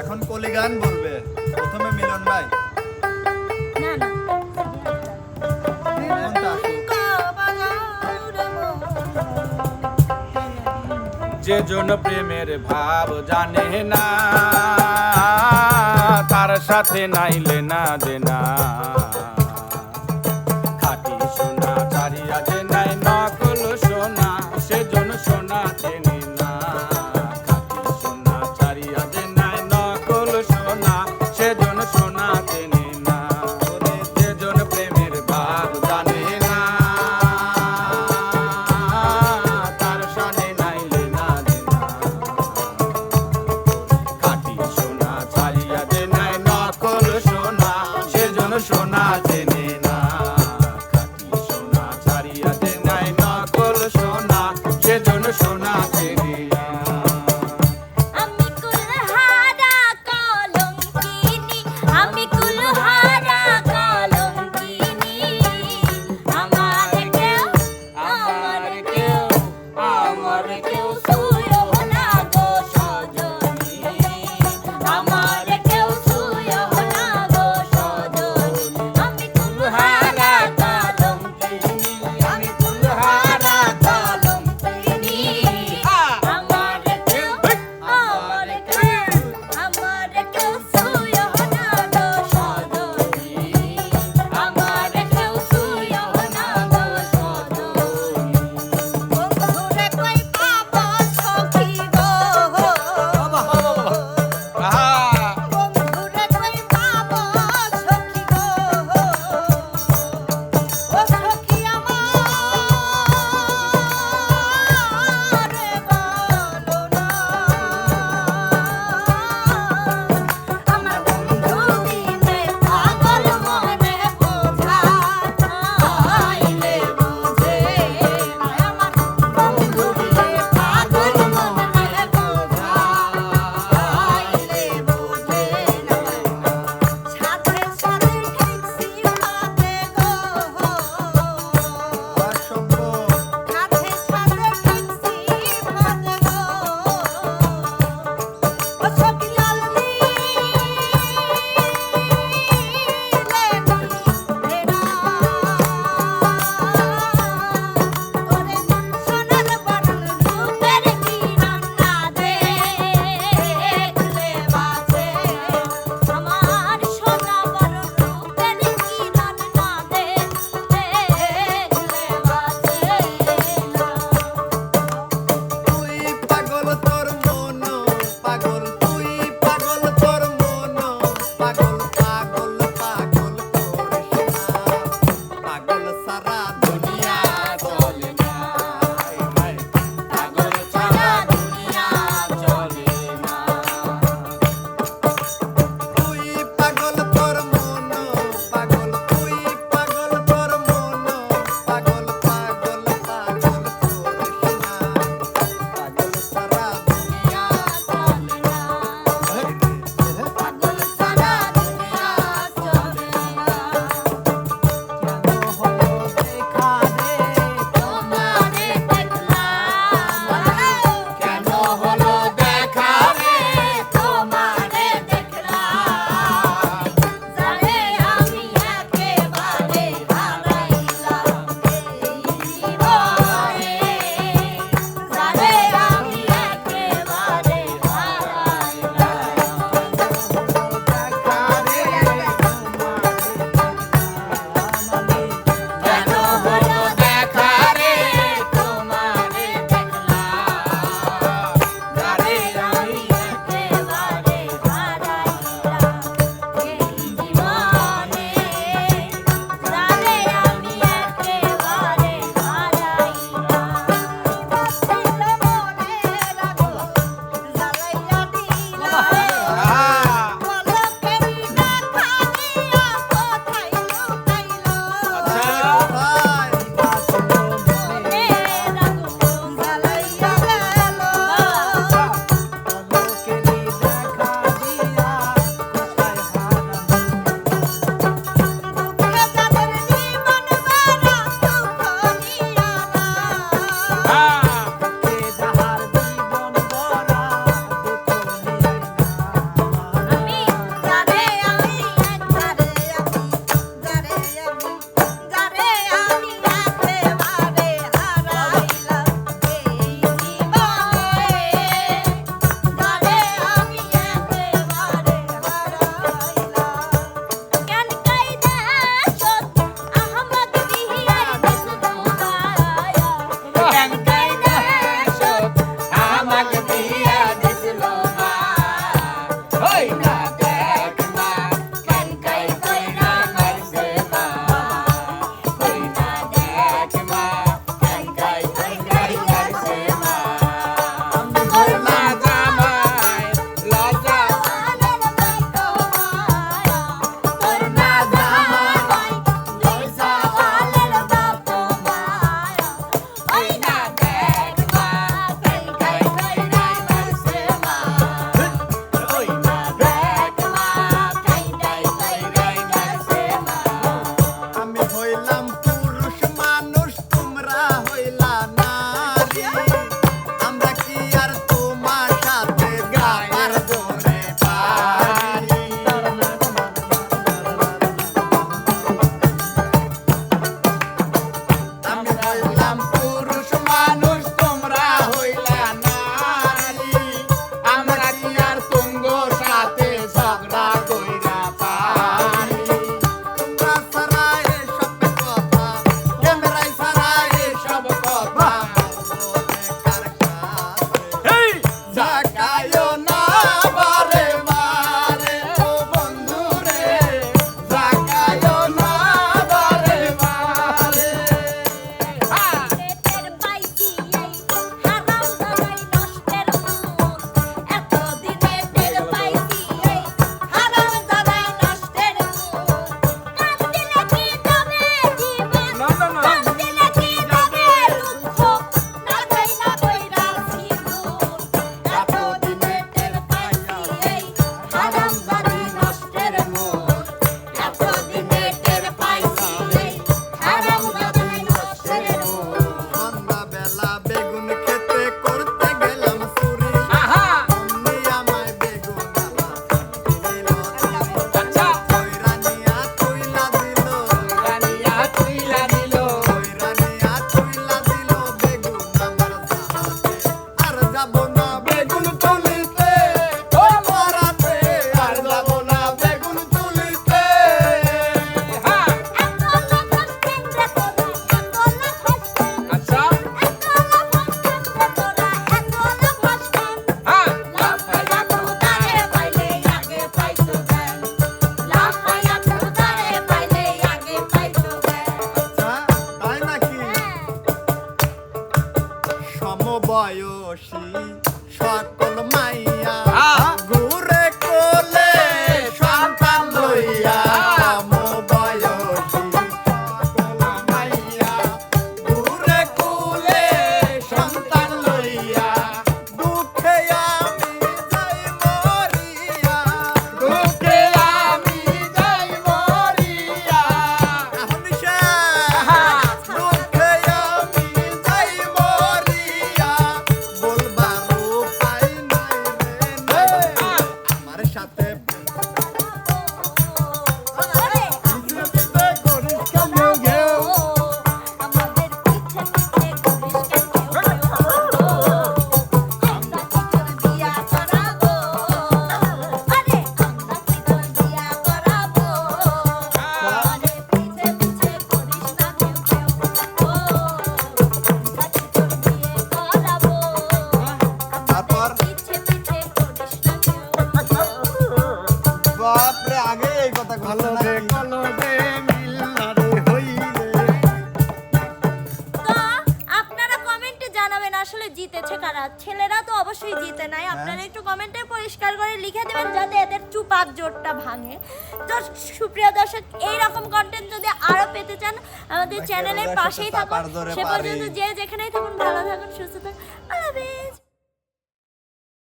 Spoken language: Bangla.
এখন কলি গান বলবে। প্রথমে মিলন ভাই। যে জন প্রেমের ভাব জানে না তার সাথে নাইলে না দেনা। fuck আসলে জিতেছে কারা? ছেলেরা তো অবশ্যই জিতে নাই। আপনারা একটু কমেন্টে পরিষ্কার করে লিখে দেবেন যাতে এদের চুপাক জোরটা ভাঙে। তো সুপ্রিয় দর্শক এই রকম কন্টেন্ট যদি আরও পেতে চান আমাদের চ্যানেলের পাশেই থাকুন। সে পর্যন্ত যে যেখানেই থাকুন ভালো থাকুন সুস্থ থাকুন।